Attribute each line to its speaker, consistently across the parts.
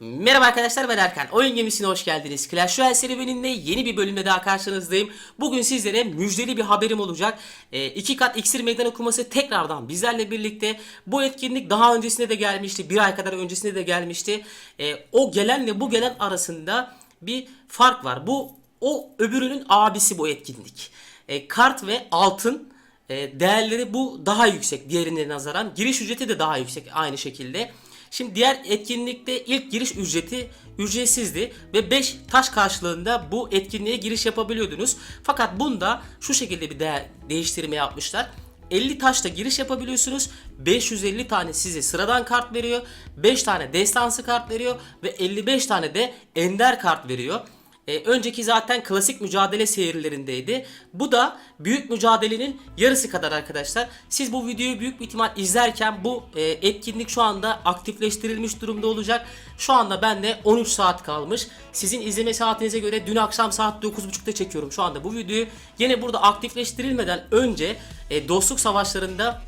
Speaker 1: Merhaba arkadaşlar ben Erkan. Oyun gemisine hoş geldiniz. Clash Royale serüveninde yeni bir bölümde daha karşınızdayım. Bugün sizlere müjdeli bir haberim olacak. 2 kat iksir meydan okuması tekrardan bizlerle birlikte. Bu etkinlik daha öncesinde de gelmişti. Bir ay kadar öncesinde de gelmişti. Ee, o gelenle bu gelen arasında bir fark var. Bu o öbürünün abisi bu etkinlik. Ee, kart ve altın e, değerleri bu daha yüksek diğerine nazaran. Giriş ücreti de daha yüksek aynı şekilde. Şimdi diğer etkinlikte ilk giriş ücreti ücretsizdi ve 5 taş karşılığında bu etkinliğe giriş yapabiliyordunuz. Fakat bunda şu şekilde bir değer değiştirme yapmışlar. 50 taşla giriş yapabiliyorsunuz. 550 tane size sıradan kart veriyor. 5 tane destansı kart veriyor ve 55 tane de ender kart veriyor. E, önceki zaten klasik mücadele seyirlerindeydi. Bu da büyük mücadelenin yarısı kadar arkadaşlar. Siz bu videoyu büyük bir ihtimal izlerken bu e, etkinlik şu anda aktifleştirilmiş durumda olacak. Şu anda bende 13 saat kalmış. Sizin izleme saatinize göre dün akşam saat 9.30'da çekiyorum şu anda bu videoyu. Yine burada aktifleştirilmeden önce e, dostluk savaşlarında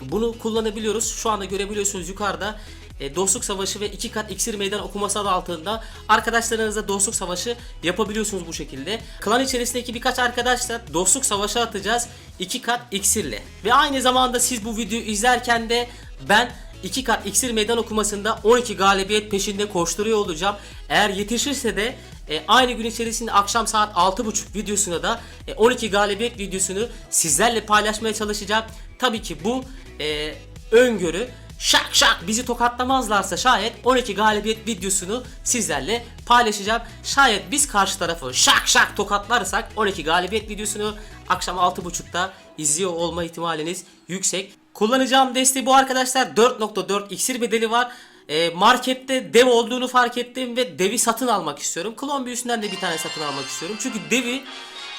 Speaker 1: bunu kullanabiliyoruz. Şu anda görebiliyorsunuz yukarıda e, dostluk savaşı ve iki kat iksir meydan okuması adı altında arkadaşlarınızla dostluk savaşı yapabiliyorsunuz bu şekilde. Klan içerisindeki birkaç arkadaşla dostluk savaşı atacağız iki kat iksirle. Ve aynı zamanda siz bu videoyu izlerken de ben iki kat iksir meydan okumasında 12 galibiyet peşinde koşturuyor olacağım. Eğer yetişirse de e, aynı gün içerisinde akşam saat 6.30 videosuna da e, 12 galibiyet videosunu sizlerle paylaşmaya çalışacağım. Tabii ki bu e, öngörü şak şak bizi tokatlamazlarsa şayet 12 galibiyet videosunu sizlerle paylaşacağım. Şayet biz karşı tarafı şak şak tokatlarsak 12 galibiyet videosunu akşam 6.30'da izliyor olma ihtimaliniz yüksek. Kullanacağım desteği bu arkadaşlar 4.4 iksir bedeli var. E, markette dev olduğunu fark ettim ve devi satın almak istiyorum. Klon büyüsünden de bir tane satın almak istiyorum. Çünkü devi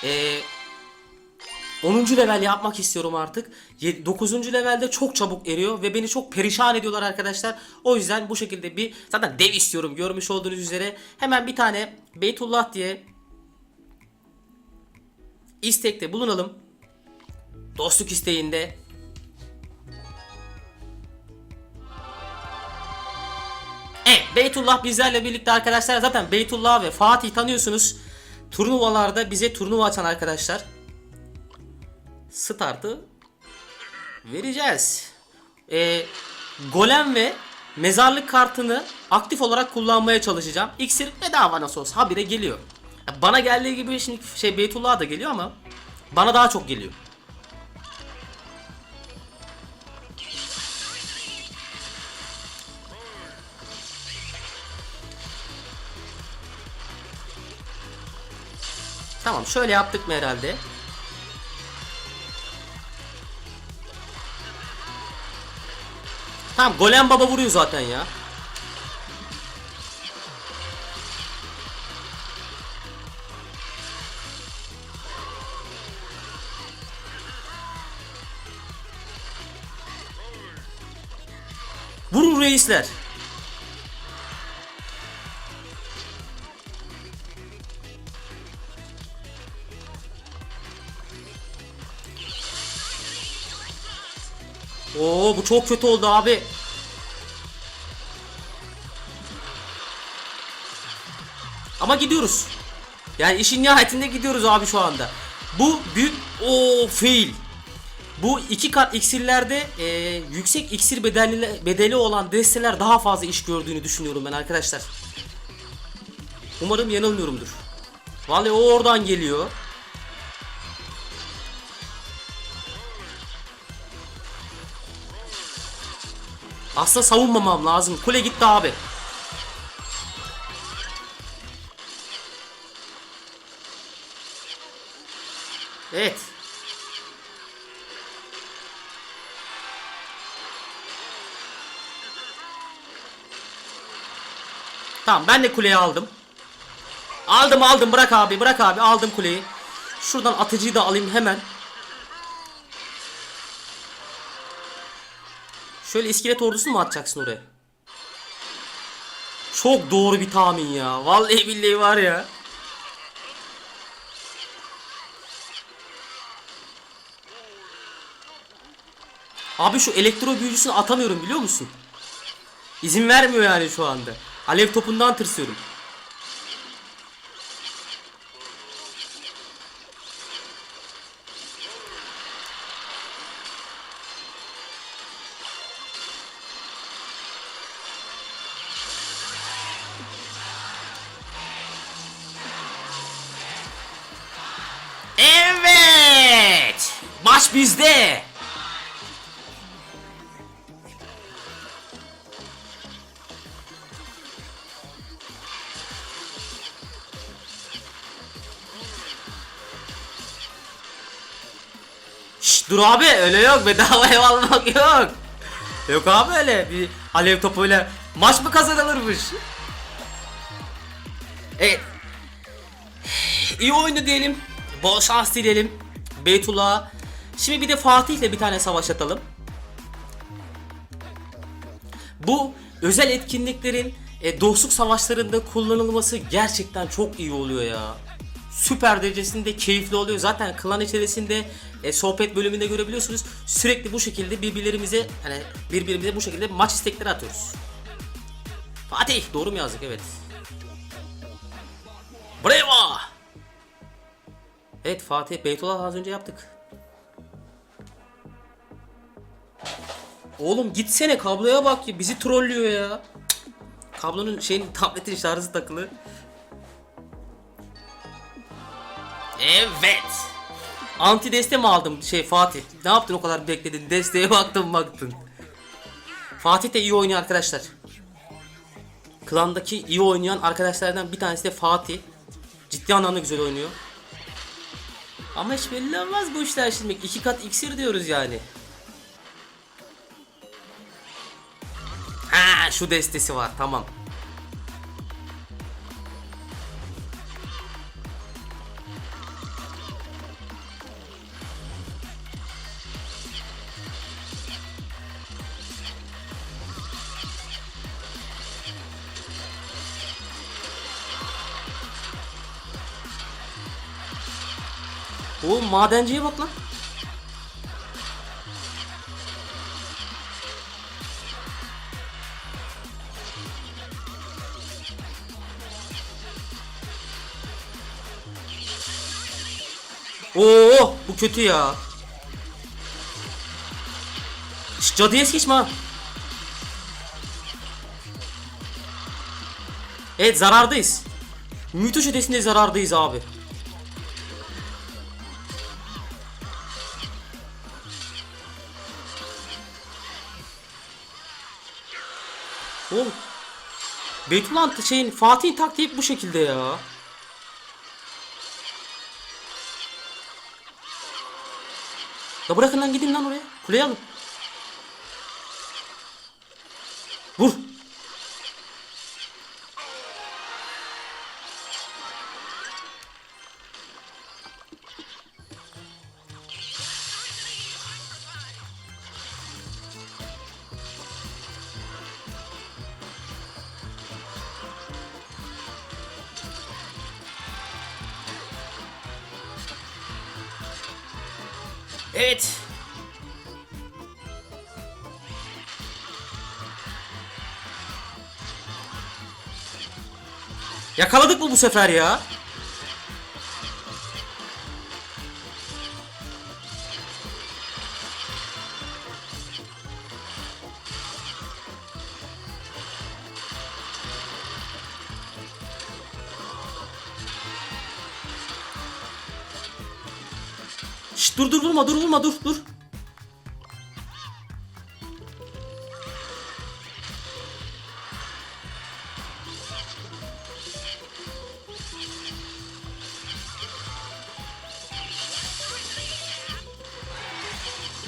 Speaker 1: e, 10. level yapmak istiyorum artık. 9. levelde çok çabuk eriyor ve beni çok perişan ediyorlar arkadaşlar. O yüzden bu şekilde bir zaten dev istiyorum görmüş olduğunuz üzere. Hemen bir tane Beytullah diye istekte bulunalım. Dostluk isteğinde. Evet Beytullah bizlerle birlikte arkadaşlar. Zaten Beytullah ve Fatih tanıyorsunuz. Turnuvalarda bize turnuva açan arkadaşlar startı vereceğiz. Ee, golem ve mezarlık kartını aktif olarak kullanmaya çalışacağım. İksir bedava nasıl olsa habire geliyor. Bana geldiği gibi şimdi şey Beytullah'a da geliyor ama bana daha çok geliyor. Tamam şöyle yaptık mı herhalde? Tamam Golem Baba vuruyor zaten ya. Vurun reisler. Oo bu çok kötü oldu abi. Ama gidiyoruz. Yani işin nihayetinde gidiyoruz abi şu anda. Bu büyük o fail. Bu iki kat iksirlerde e, yüksek iksir bedeli, bedeli olan desteler daha fazla iş gördüğünü düşünüyorum ben arkadaşlar. Umarım yanılmıyorumdur. Vallahi o oradan geliyor. Aslında savunmamam lazım. Kule gitti abi. Evet. Tamam ben de kuleyi aldım. Aldım aldım bırak abi bırak abi aldım kuleyi. Şuradan atıcıyı da alayım hemen. Şöyle iskelet ordusunu mu atacaksın oraya? Çok doğru bir tahmin ya. Vallahi billahi var ya. Abi şu elektro büyücüsünü atamıyorum biliyor musun? İzin vermiyor yani şu anda. Alev topundan tırsıyorum. Maç bizde. Dur abi öyle yok bedava ev almak yok. Yok abi öyle bir alev topuyla maç mı kazanılırmış? Evet. İyi oyunu diyelim. Bol şans dileyelim. Beytullah. Şimdi bir de Fatih'le bir tane savaş atalım. Bu özel etkinliklerin e, dostluk savaşlarında kullanılması gerçekten çok iyi oluyor ya. Süper derecesinde keyifli oluyor. Zaten klan içerisinde e, sohbet bölümünde görebiliyorsunuz. Sürekli bu şekilde birbirlerimize hani birbirimize bu şekilde maç istekleri atıyoruz. Fatih doğru mu yazdık evet. Bravo! Evet Fatih Beytullah az önce yaptık. Oğlum gitsene kabloya bak ya bizi trollüyor ya. Kablonun şeyin tabletin şarjı takılı. Evet. Anti deste mi aldım şey Fatih? Ne yaptın o kadar bekledin? Desteğe baktın baktın. Fatih de iyi oynuyor arkadaşlar. Klandaki iyi oynayan arkadaşlardan bir tanesi de Fatih. Ciddi anlamda güzel oynuyor. Ama hiç belli olmaz bu işler şimdi. iki kat iksir diyoruz yani. Şu destesi var tamam. Oğlum madenciye bak lan. Oo bu kötü ya. Şş, cadıya geçme. Evet zarardayız. Müthiş ötesinde zarardayız abi. Oğlum. Beytullah şeyin Fatih'in taktiği bu şekilde ya. Ya bırakın lan gidin lan oraya. Kuleye alın. Vur. Evet. Yakaladık mı bu sefer ya? Şşt dur dur vurma dur vurma dur dur.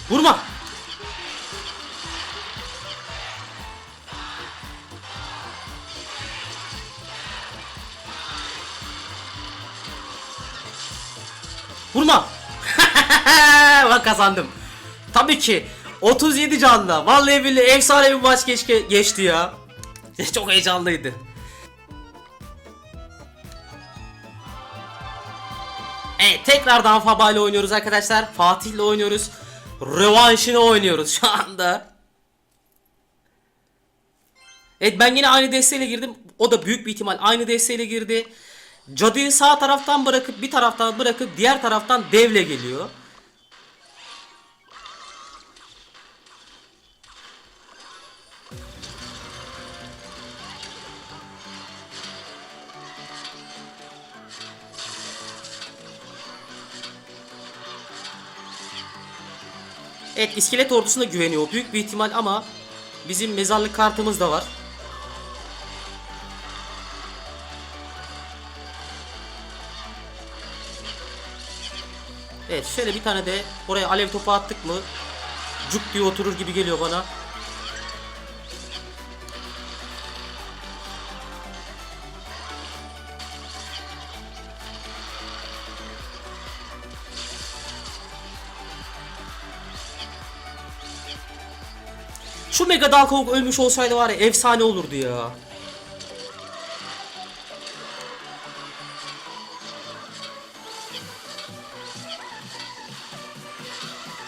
Speaker 1: Vurma. Bak kazandım. Tabii ki 37 canlı. Vallahi billahi efsane bir maç geç geçti ya. Çok heyecanlıydı. Evet tekrardan Faba ile oynuyoruz arkadaşlar. Fatih ile oynuyoruz. Rövanşını oynuyoruz şu anda. Evet ben yine aynı desteğiyle girdim. O da büyük bir ihtimal aynı desteğiyle girdi. Cadıyı sağ taraftan bırakıp bir taraftan bırakıp diğer taraftan devle geliyor. Evet iskelet ordusuna güveniyor büyük bir ihtimal ama bizim mezarlık kartımız da var. Evet şöyle bir tane de oraya alev topu attık mı cuk diye oturur gibi geliyor bana. Şu Mega Dalkavuk ölmüş olsaydı var ya efsane olurdu ya.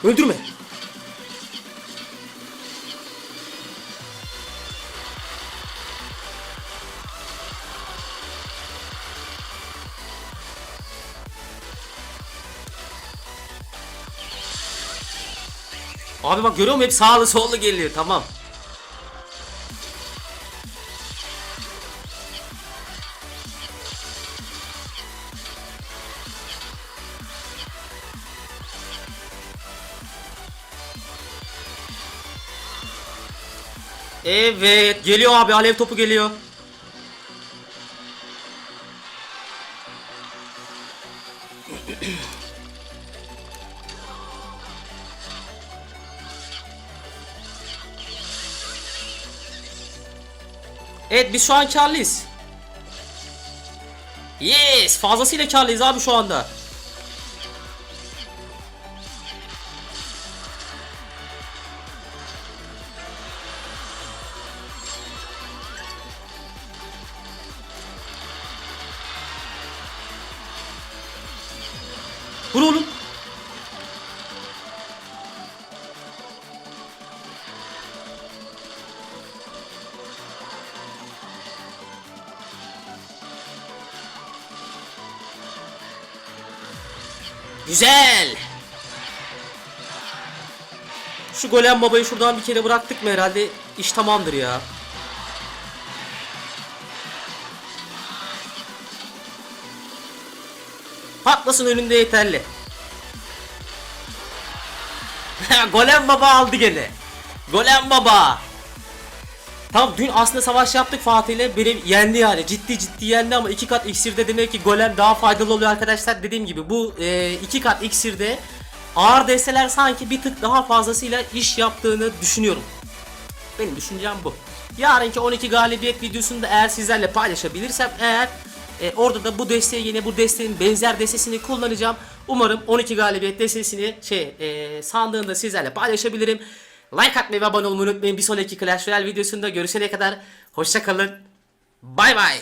Speaker 1: Öldürme. Abi bak görüyor musun hep sağlı sollu geliyor tamam. Evet geliyor abi alev topu geliyor. Evet biz şu an karlıyız. Yes fazlasıyla karlıyız abi şu anda. Vur oğlum. Güzel. Şu golem babayı şuradan bir kere bıraktık mı herhalde iş tamamdır ya. Patlasın önünde yeterli. golem baba aldı gene. Golem baba. Tamam dün aslında savaş yaptık Fatih ile benim yendi yani ciddi ciddi yendi ama iki kat iksirde demek ki golem daha faydalı oluyor arkadaşlar dediğim gibi bu e, iki kat iksirde ağır desteler sanki bir tık daha fazlasıyla iş yaptığını düşünüyorum. Benim düşüncem bu. Yarınki 12 galibiyet videosunu da eğer sizlerle paylaşabilirsem eğer e, orada da bu desteği yine bu desteğin benzer destesini kullanacağım. Umarım 12 galibiyet destesini şey e, sandığında sizlerle paylaşabilirim. Like atmayı ve abone olmayı unutmayın. Bir sonraki Clash Royale videosunda görüşene kadar hoşça kalın. Bay bay.